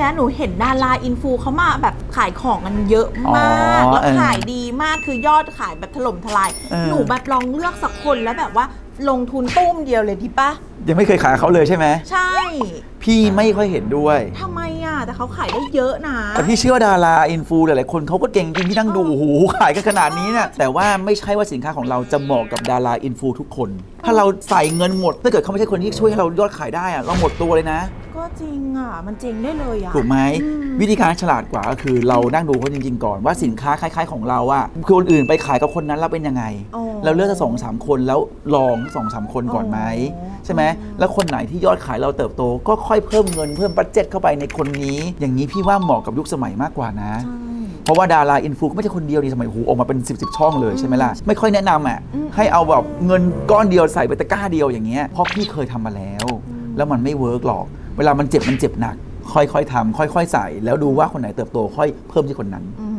เนี้ยหนูเห็นดาราอินฟูเขามาแบบขายของกันเยอะมากอ๋อแล้วเออขายดีมากคือยอดขายแบบถล่มทลาย เออ หนูแบบลองเลือกสักคนแล้วแบบว่าลงทุนตุ้มเดียวเลยที่ปะยังไม่เคยขายเขาเลยใช่ไหมใช่พี่ไม่ค่อยเห็นด้วย ทำไมอะแต่เขาขายได้เยอะนะ แต่พี่เชื่อว่าดาราอินฟูหลายๆคนเขาก็เก่งจริงที่นั่งดูโอ้โหขายกันขนาดนี้เนี่ยแต่ว่าไม่ใช่ว่าสินค้าของเราจะเหมาะกับดาราอินฟูทุกคน ถ้าเราใส่เงินหมดถ้าเกิดเขาไม่ใช่คนที่ช่วยให้เรายอดขายได้อะเราหมดตัวเลยนะ ก็จริงอะ มันเจ๋งได้เลยอะ ถูกไหมอืม วิธีการฉลาดกว่าก็คือเรานั่งดูเขาจริง ๆ ก่อนว่าสินค้าคล้าย ๆ ของเราอะคนอื่นไปขายกับคนนั้นแล้วเป็นยังไง อ๋อ เราเลือกสักสองสามคนแล้วลองสองสามคนก่อนไหมอ๋อ ใช่ไหมแล้วคนไหนที่ยอดขายเราเติบโต ก็ค่อยเพิ่มเงินเพิ่มบัตเจ็ตเข้าไปในคนนี้ อย่างนี้พี่ว่าเหมาะกับยุคสมัยมากกว่านะ ใช่ เพราะว่าดาราอินฟูก็ไม่ใช่คนเดียวนี่สมัยโอ้โหออกมาเป็น 10บสช่องเลยใช่ไหมล่ะ ไม่ค่อยแนะนำอะอืม ให้เอาแบบเงินก้อนเดียวใส่ไปตะกร้าเดียวอย่างเงี้ยเพราะพี่เคยทำมาแล้ว แล้วมันไม่เวิร์กหรอก เวลามันเจ็บมันเจ็บหนัก ค่อยๆทำค่อย ๆ ใส่ แล้วดูว่าคนไหนเติบโตค่อยเพิ่มที่คนนั้น อื